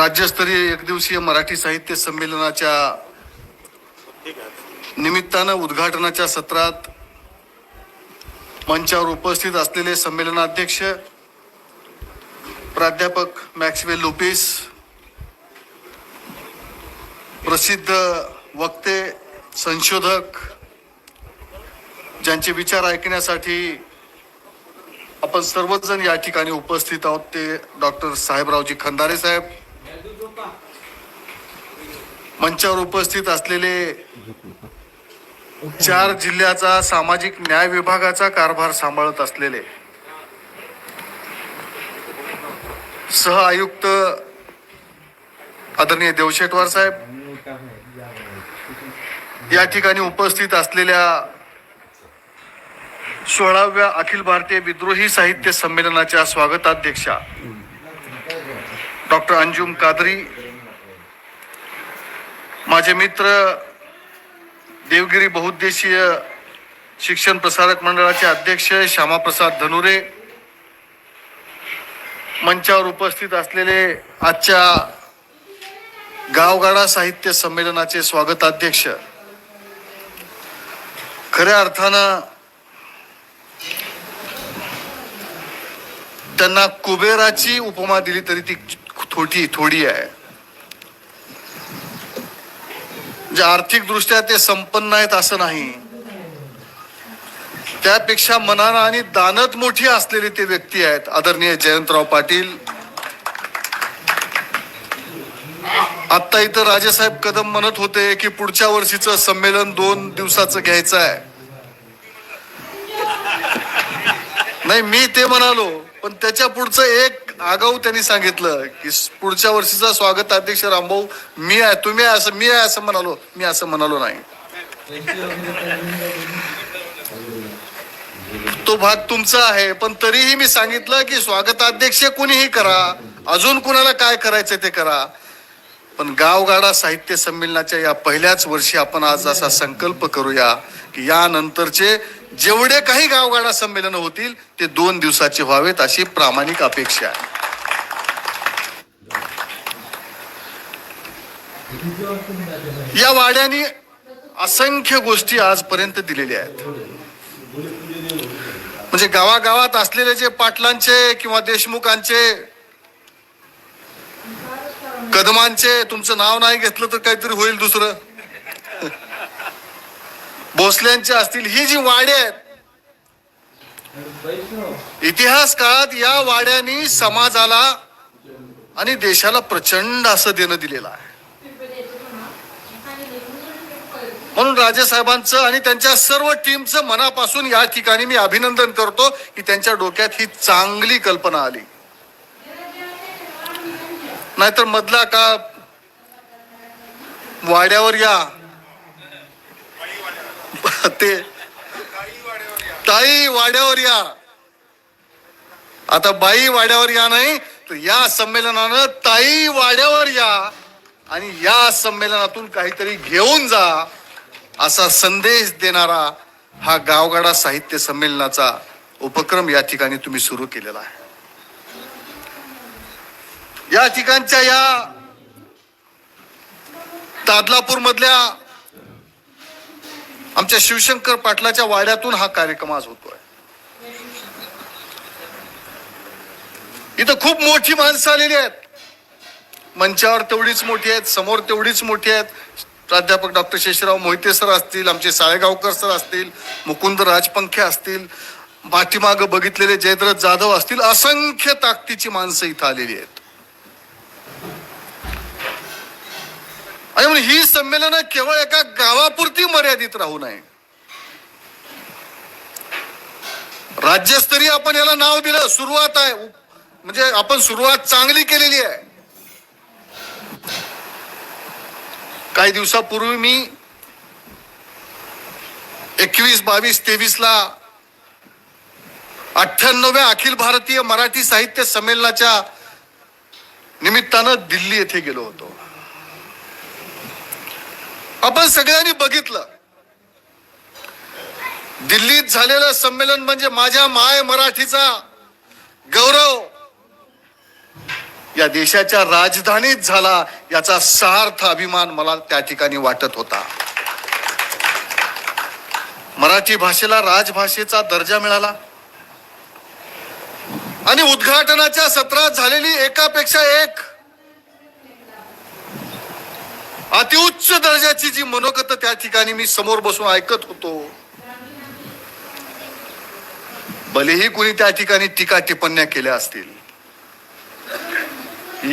राज्यस्तरीय एकदिवसीय मराठी साहित्य संमेलनाच्या निमित्तानं उद्घाटनाच्या सत्रात मंचावर उपस्थित असलेले संमेलनाध्यक्ष प्राध्यापक मॅक्सवेल लुपिस प्रसिद्ध वक्ते संशोधक ज्यांचे विचार ऐकण्यासाठी आपण सर्वजण या ठिकाणी उपस्थित आहोत ते डॉक्टर साहेबरावजी खंदारे साहेब. मंचावर उपस्थित असलेले चार जिल्ह्याचा सामाजिक न्याय विभागाचा कारभार सांभाळत असलेले सह आयुक्त आदरणीय देवशेटवार साहेब या ठिकाणी उपस्थित असलेल्या सोळाव्या अखिल भारतीय विद्रोही साहित्य संमेलनाच्या स्वागताध्यक्षा डॉक्टर अंजुम कादरी माझे मित्र देवगिरी बहुद्देशीय शिक्षण प्रसारक मंडळाचे अध्यक्ष श्यामाप्रसाद धनुरे मंचावर उपस्थित असलेले आजच्या गावगाडा साहित्य संमेलनाचे स्वागताध्यक्ष खऱ्या अर्थानं त्यांना कुबेराची उपमा दिली तरी ती थोडी थोडी आहे. जे आर्थिकदृष्ट्या ते संपन्न आहेत असं नाही. त्यापेक्षा मनानं आणि दानत मोठी असलेली ते व्यक्ती आहेत आदरणीय जयंतराव पाटील. आता इथं राजेसाहेब कदम म्हणत होते की पुढच्या वर्षीचं संमेलन दोन दिवसाचं घ्यायचं आहे. नाही मी ते म्हणालो पण त्याच्या पुढचं एक आगाऊ त्यांनी सांगितलं की पुढच्या वर्षीचा स्वागत अध्यक्ष रामभाऊ मी आहे तुम्ही आहे असं मी आहे असं म्हणालो मी असं म्हणालो नाही. तो भाग तुमचा आहे पण तरीही मी सांगितलं की स्वागताध्यक्ष कुणीही करा अजून कुणाला काय करायचं ते करा. पण गावगाडा साहित्य संमेलनाच्या या पहिल्याच वर्षी आपण आज असा संकल्प करूया की यानंतरचे जेवढे काही गावगाडा संमेलन होतील ते दोन दिवसाचे व्हावेत अशी प्रामाणिक अपेक्षा आहे. या वाड्याने असंख्य गोष्टी आजपर्यंत दिलेल्या आहेत. म्हणजे गावागावात असलेले जे पाटलांचे किंवा देशमुखांचे कदमांचे तुमचं नाव नाही घेतलं तर काहीतरी होईल दुसरं. भोसल्यांची असतील ही जी वाडे आहेत इतिहास काळात या वाड्यांनी समाजाला आणि देशाला प्रचंड असं देणं दिलेलं आहे. म्हणून राजेसाहेबांचं आणि त्यांच्या सर्व टीमचं मनापासून या ठिकाणी मी अभिनंदन करतो की त्यांच्या डोक्यात ही चांगली कल्पना आली. नाहीतर मधला का वाड्यावर या. ते ताई वाड्यावर या. आता बाई वाड्यावर या नाही तर या संमेलनानं ताई वाड्यावर या आणि या संमेलनातून काहीतरी घेऊन जा असा संदेश देणारा हा गावगाडा साहित्य संमेलनाचा उपक्रम या ठिकाणी तुम्ही सुरू केलेला आहे. या ठिकाणच्या या तादलापूर मधल्या आमच्या शिवशंकर पाटलाच्या वाड्यातून हा कार्यक्रम आज होतोय. इथं खूप मोठी माणसं आलेली आहेत. मंचावर तेवढीच मोठी आहेत समोर तेवढीच मोठी आहेत. प्राध्यापक डॉक्टर शेषराव मोहिते सर असतील आमचे साळेगावकर सर असतील मुकुंद राजपंखे असतील पाठीमागं बघितलेले जयद्रथ जाधव असतील असंख्य ताकदीची माणसं इथं आलेली आहेत. आणि म्हणून ही संमेलन केवळ एका गावापुरती मर्यादित राहू नये. राज्यस्तरीय आपण याला नाव दिलं सुरुवात आहे. म्हणजे आपण सुरुवात चांगली केलेली आहे. काही दिवसापूर्वी मी एकवीस बावीस तेवीस ला अठ्ठ्याण्णव्या अखिल भारतीय मराठी साहित्य संमेलनाच्या निमित्तानं दिल्ली येथे गेलो होतो. आपण सगळ्यांनी बघितलं. दिल्लीत झालेलं संमेलन म्हणजे माझ्या माय मराठीचा गौरव. या देशाच्या राजधानीत झाला याचा सार्थ अभिमान मला त्या ठिकाणी वाटत होता. मराठी भाषेला राजभाषेचा दर्जा मिळाला. आणि उद्घाटनाच्या सत्रात झालेली एकापेक्षा एक अतिउच्च दर्जाची जी मनोगत त्या ठिकाणी मी समोर बसून ऐकत होतो. भलेही कुणी त्या ठिकाणी टीका टिप्पण्या केल्या असतील.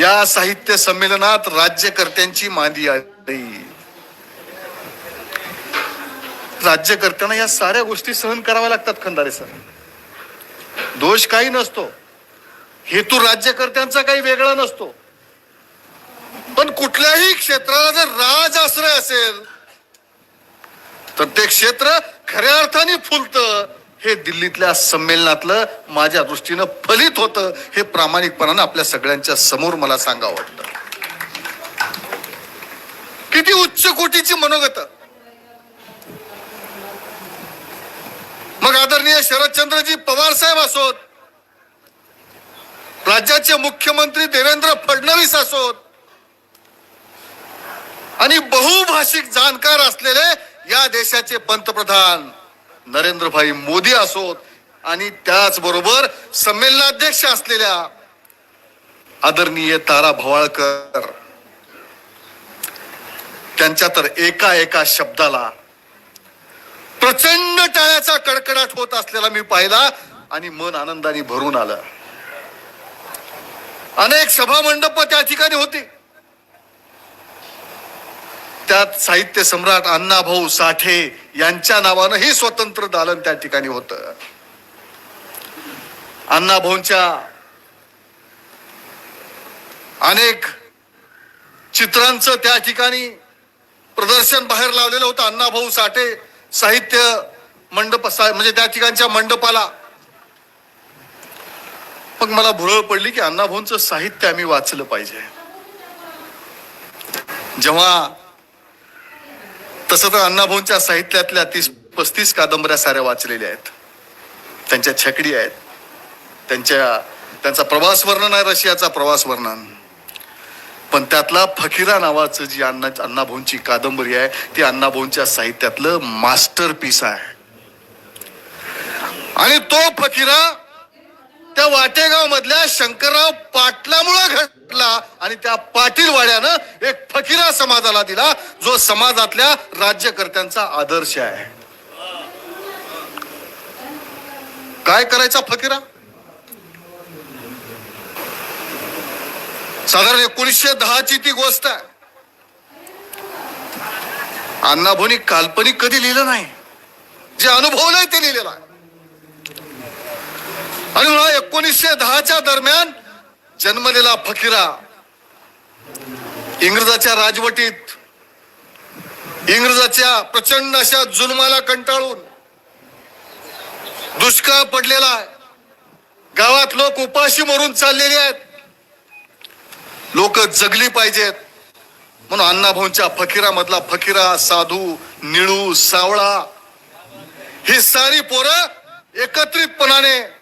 या साहित्य संमेलनात राज्यकर्त्यांची मांदी आली. राज्यकर्त्यांना या साऱ्या गोष्टी सहन कराव्या लागतात खंदारे सर. दोष काही नसतो. हेतू राज्यकर्त्यांचा काही वेगळा नसतो. पण कुठल्याही क्षेत्राला जर राज आश्रय असेल तर ते क्षेत्र खऱ्या अर्थाने फुलत. हे दिल्लीतल्या संमेलनातलं माझ्या दृष्टीनं फलित होतं हे प्रामाणिकपणानं आपल्या सगळ्यांच्या समोर मला सांगावं वाटतं. किती उच्च कोटीची मनोगत. मग आदरणीय शरदचंद्रजी पवार साहेब असोत राज्याचे मुख्यमंत्री देवेंद्र फडणवीस असोत आणि बहुभाषिक जाणकार असलेले या देशाचे पंतप्रधान नरेंद्रभाई मोदी असोत आणि त्याचबरोबर संमेलनाध्यक्ष असलेल्या आदरणीय तारा भवाळकर. त्यांच्या तर एका एका शब्दाला प्रचंड टाळ्याचा कडकडाट होत असलेला मी पाहिला आणि मन आनंदाने भरून आलं. अनेक सभा मंडप त्या ठिकाणी होती. त्यात साहित्य सम्राट अण्णाभाऊ साठे यांच्या नावानं ही स्वतंत्र दालन त्या ठिकाणी होत. अण्णाभाऊंच्या अनेक चित्रांचं त्या ठिकाणी प्रदर्शन बाहेर लावलेलं होतं. अण्णाभाऊ साठे साहित्य मंडप सा- म्हणजे त्या ठिकाणच्या मंडपाला. मग मला भुरळ पडली की अण्णाभाऊंचं साहित्य आम्ही वाचलं पाहिजे. जेव्हा तसं तर अण्णाभाऊंच्या साहित्यातल्या तीस पस्तीस कादंबऱ्या साऱ्या वाचलेल्या आहेत. त्यांच्या छकडी आहेत. त्यांच्या त्यांचा प्रवास वर्णन आहे रशियाचा प्रवास वर्णन. पण त्यातला फकीरा नावाचं जी अण्णा अण्णाभाऊंची कादंबरी आहे ती अण्णाभाऊंच्या साहित्यातलं मास्टर पीस आहे. आणि तो फकीरा त्या वाटेगाव मधल्या शंकरराव पाटलामुळे घडला आणि त्या पाटील वाड्यानं एक फकीरा समाजाला दिला जो समाजातल्या राज्यकर्त्यांचा आदर्श आहे. काय करायचा फकीरा? साधारण एकोणीसशे दहाची ती गोष्ट आहे. अण्णाभाऊनी काल्पनिक कधी लिहिलं नाही. जे अनुभवलंय ते लिहिलेलं आहे. आणि म्हणून एकोणीसशे दहाच्या दरम्यान जन्मलेला फकीरा इंग्रजाच्या राजवटीत इंग्रजाच्या प्रचंड अशा जुलमाला कंटाळून दुष्काळ पडलेला आहे. गावात लोक उपाशी मरून चाललेले आहेत. लोक जगली पाहिजेत. म्हणून अण्णाभाऊंच्या फकीरामधला फकीरा साधू निळू सावळा ही सारी पोरं एकत्रितपणाने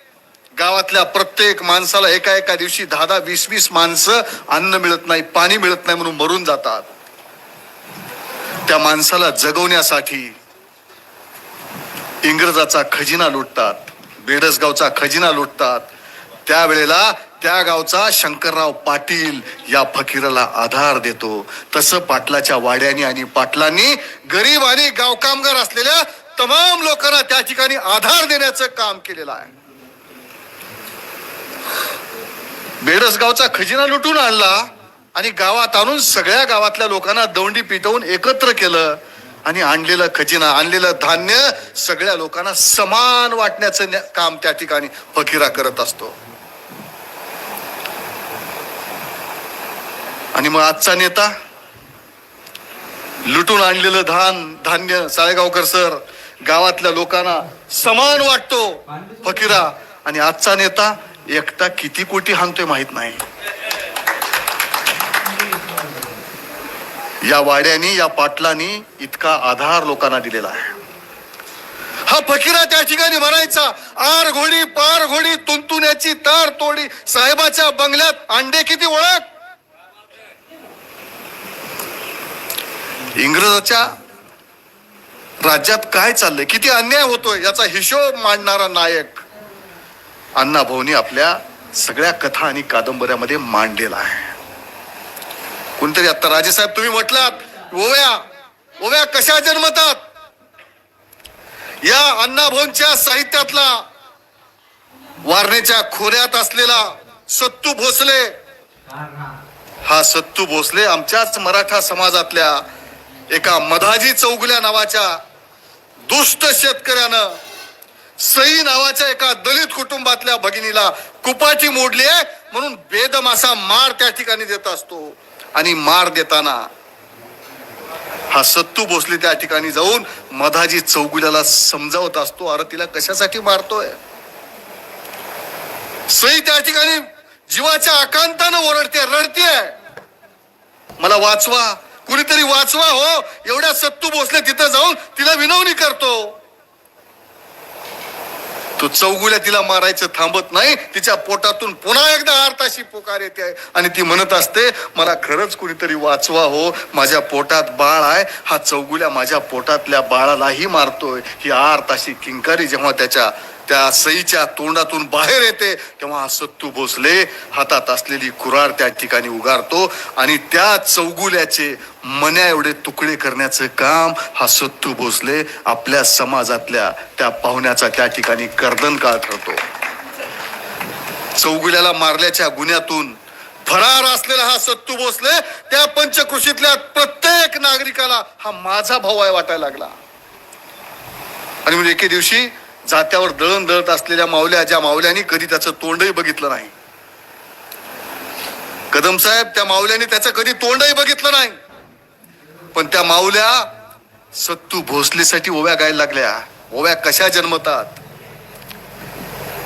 गावातल्या प्रत्येक माणसाला एका एका दिवशी दहा दहा वीस वीस माणसं अन्न मिळत नाही पाणी मिळत नाही म्हणून मरून जातात. त्या माणसाला जगवण्यासाठी इंग्रजाचा खजिना लुटतात बेडसगावचा खजिना लुटतात. त्यावेळेला त्या गावचा शंकरराव पाटील या फकीराला आधार देतो. तसं पाटलाच्या वाड्यानी आणि पाटलांनी गरीब आणि गाव कामगार असलेल्या तमाम लोकांना त्या ठिकाणी आधार देण्याचं काम केलेलं आहे. बेडसगावचा खजिना लुटून आणला आणि गावात आणून सगळ्या गावातल्या लोकांना दौंडी पिटवून एकत्र केलं आणि आणलेलं खजिना आणलेलं धान्य सगळ्या लोकांना समान वाटण्याचं काम त्या ठिकाणी फकीरा करत असतो. आणि मग आजचा नेता? लुटून आणलेलं धान धान्य साळेगावकर सर गावातल्या लोकांना समान वाटतो फकीरा. आणि आजचा नेता? एकटा किती कोटी हाणतोय माहीत नाही. या वाड्यानी या पाटलांनी इतका आधार लोकांना दिलेला आहे. हा फकीरा त्या ठिकाणी म्हणायचा आर घोडी पार घोडी तुंतुण्याची तार तोडी साहेबाच्या बंगल्यात अंडे किती ओळख इंग्रजाच्या राज्यात काय चाललंय? किती अन्याय होतोय? याचा हिशोब मांडणारा नायक अण्णाभाऊंनी आपल्या सगळ्या कथा आणि कादंबऱ्यामध्ये मांडलेला आहे. कोणतरी आता राजेसाहेब तुम्ही म्हटलात ओव्या ओव्या कशा जन्मतात? या अण्णाभाऊंच्या साहित्यातला वारणेच्या खोऱ्यात असलेला सत्तू भोसले हा सत्तू भोसले आमच्याच मराठा समाजातल्या एका मधाजी चौगुल्या नावाच्या दुष्ट शेतकऱ्यानं सई नावाच्या एका दलित कुटुंबातल्या भगिनीला कुपाटी मोडली आहे म्हणून बेदमासा मार त्या ठिकाणी देत असतो. आणि मार देताना हा सत्तू भोसले त्या ठिकाणी जाऊन मधाजी चौगुल्याला समजावत असतो अरे तिला कशासाठी मारतोय? सई त्या ठिकाणी जीवाच्या आकांतानं ओरडते रडते मला वाचवा कुणीतरी वाचवा हो एवढ्या सत्तू भोसले तिथं जाऊन तिला विनवणी करतो. तो चौगुल्या तिला मारायचं थांबत नाही तिच्या पोटातून पुन्हा एकदा आरताशी पोकार येते. आणि ती म्हणत असते मला खरंच कुणीतरी वाचवा हो माझ्या पोटात बाळ आहे हा चौगुल्या माझ्या पोटातल्या बाळालाही मारतोय. ही आरताशी किंकारी जेव्हा त्याच्या त्या सईच्या तोंडातून बाहेर येते तेव्हा हा सत्तू भोसले हातात असलेली कुरार त्या ठिकाणी उगारतो आणि त्या चौगुल्याचे मन्या एवढे तुकडे करण्याचं काम हा सत्तू भोसले आपल्या समाजातल्या त्या पाहुण्याचा त्या ठिकाणी कर्दन काळ ठरतो. चौगुल्याला मारल्याच्या गुन्ह्यातून फरार असलेला हा सत्तू भोसले त्या पंचकृषीतल्या प्रत्येक नागरिकाला हा माझा भाऊ आहे वाटायला लागला. आणि म्हणजे एके दिवशी जात्यावर दळण दळत असलेल्या मावल्या ज्या मावल्यानी कधी त्याचं तोंडही बघितलं नाही. कदम साहेब त्या मावल्याने त्याचं कधी तोंडही बघितलं नाही. पण त्या मावल्या सत्तू भोसलेसाठी ओव्या गायला लागल्या. ओव्या कशा जन्मतात?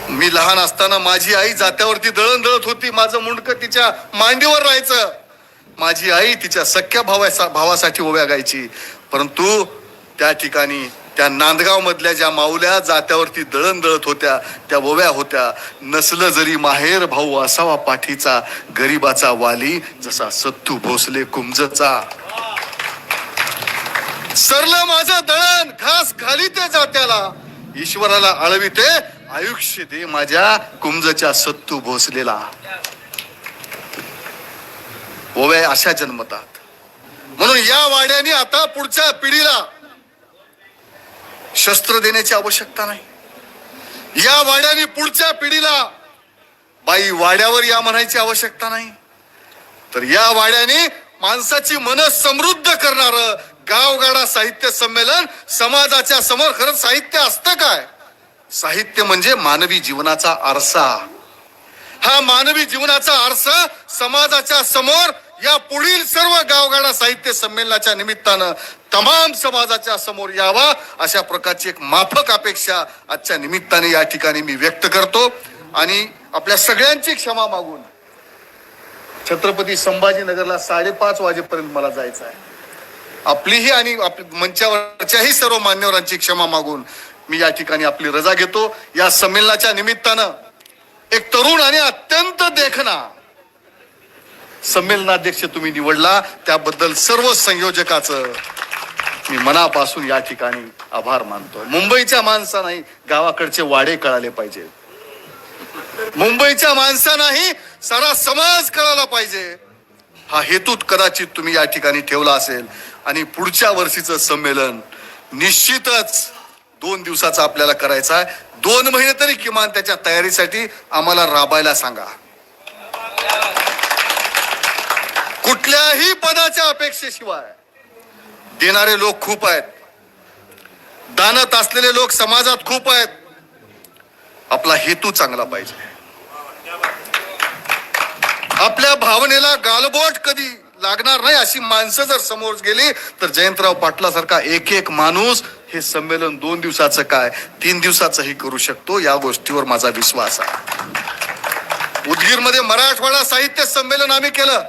मी लहान असताना माझी आई जात्यावरती दळण दळत होती. माझं मुंडकं तिच्या मांडीवर राहायचं. माझी आई तिच्या सख्या भावा भावासाठी ओव्या गायची. परंतु त्या ठिकाणी त्या नांदगाव मधल्या ज्या माऊल्या जात्यावरती दळण दळत होत्या त्या ओव्या होत्या. नसलं जरी माहेर भाऊ असावा पाठीचा गरीबाचा वाली जसा सत्तू भोसले कुंजचा सरलं माझं दळण खास घाली ते जात्याला. ईश्वराला आळविते आयुष्य दे माझ्या कुंजच्या सत्तू भोसलेला. ओव्या अशा जन्मतात. म्हणून या वाड्याने आता पुढच्या पिढीला शस्त्र देण्याची आवश्यकता नाही. या वाड्याने पुढच्या पिढीला बाई वाड्यावर या म्हणायची आवश्यकता नाही. तर या वाड्याने माणसाची मन समृद्ध करणार गावगाडा साहित्य संमेलन समाजाच्या समोर. खरं साहित्य असतं काय? साहित्य म्हणजे मानवी जीवनाचा आरसा. हा मानवी जीवनाचा आरसा समाजाच्या समोर या पुढील सर्व गावगाडा साहित्य संमेलनाच्या निमित्तानं तमाम समाजाच्या समोर यावा अशा प्रकारची एक माफक अपेक्षा आजच्या निमित्ताने या ठिकाणी मी व्यक्त करतो. आणि आपल्या सगळ्यांची क्षमा मागून छत्रपती संभाजीनगरला साडेपाच वाजेपर्यंत मला जायचं आहे. आपलीही आणि आपली मंचावरच्याही सर्व मान्यवरांची क्षमा मागून मी या ठिकाणी आपली रजा घेतो. या संमेलनाच्या निमित्तानं एक तरुण आणि अत्यंत देखना संमेलनाध्यक्ष तुम्ही निवडला त्याबद्दल सर्व संयोजकाचं मी मनापासून या ठिकाणी आभार मानतो. मुंबईच्या माणसांनाही गावाकडचे वाडे कळाले पाहिजे. मुंबईच्या माणसांनाही सारा समाज कळाला पाहिजे. हा हेतूत कदाचित तुम्ही या ठिकाणी ठेवला असेल. आणि पुढच्या वर्षीचं संमेलन निश्चितच दोन दिवसाचं आपल्याला करायचं आहे. दोन महिने तरी किमान त्याच्या तयारीसाठी आम्हाला राबायला सांगा. कुठल्याही पदाच्या अपेक्षेशिवाय देणारे लोक खूप आहेत. दानत असलेले लोक समाजात खूप आहेत. आपला हेतू चांगला पाहिजे. आपल्या भावनेला गालबोट कधी लागणार नाही अशी माणसं जर समोर गेली तर जयंतराव पाटलासारखा एक एक माणूस हे संमेलन दोन दिवसाचं काय तीन दिवसाचंही करू शकतो या गोष्टीवर माझा विश्वास आहे. उदगीरमध्ये मराठवाडा साहित्य संमेलन आम्ही केलं.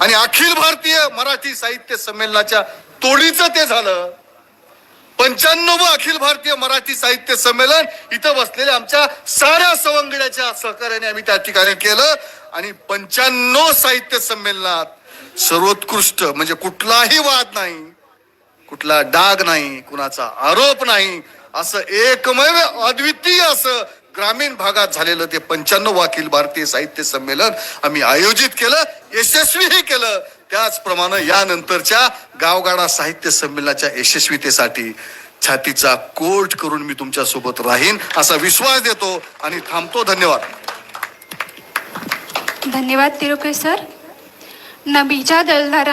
आणि अखिल भारतीय मराठी साहित्य संमेलनाच्या तोडीचं ते झालं. पंच्याण्णव अखिल भारतीय मराठी साहित्य संमेलन इथं बसलेल्या आमच्या साऱ्या सवंगड्याच्या सहकार्याने आम्ही त्या ठिकाणी केलं. आणि पंच्याण्णव साहित्य संमेलनात सर्वोत्कृष्ट म्हणजे कुठलाही वाद नाही कुठला डाग नाही कुणाचा आरोप नाही असं एकमेव अद्वितीय असं ग्रामीण भागात झालेलं ते पंच्याण्णव अखिल भारतीय साहित्य संमेलन आम्ही आयोजित केलं यशस्वीही केलं. त्याचप्रमाणे यानंतरच्या गावगाडा साहित्य संमेलनाच्या यशस्वीतेसाठी छातीचा कोट करून मी तुमच्यासोबत राहीन असा विश्वास देतो आणि थांबतो. धन्यवाद. धन्यवाद तिरुके सर नबीच्या दलदार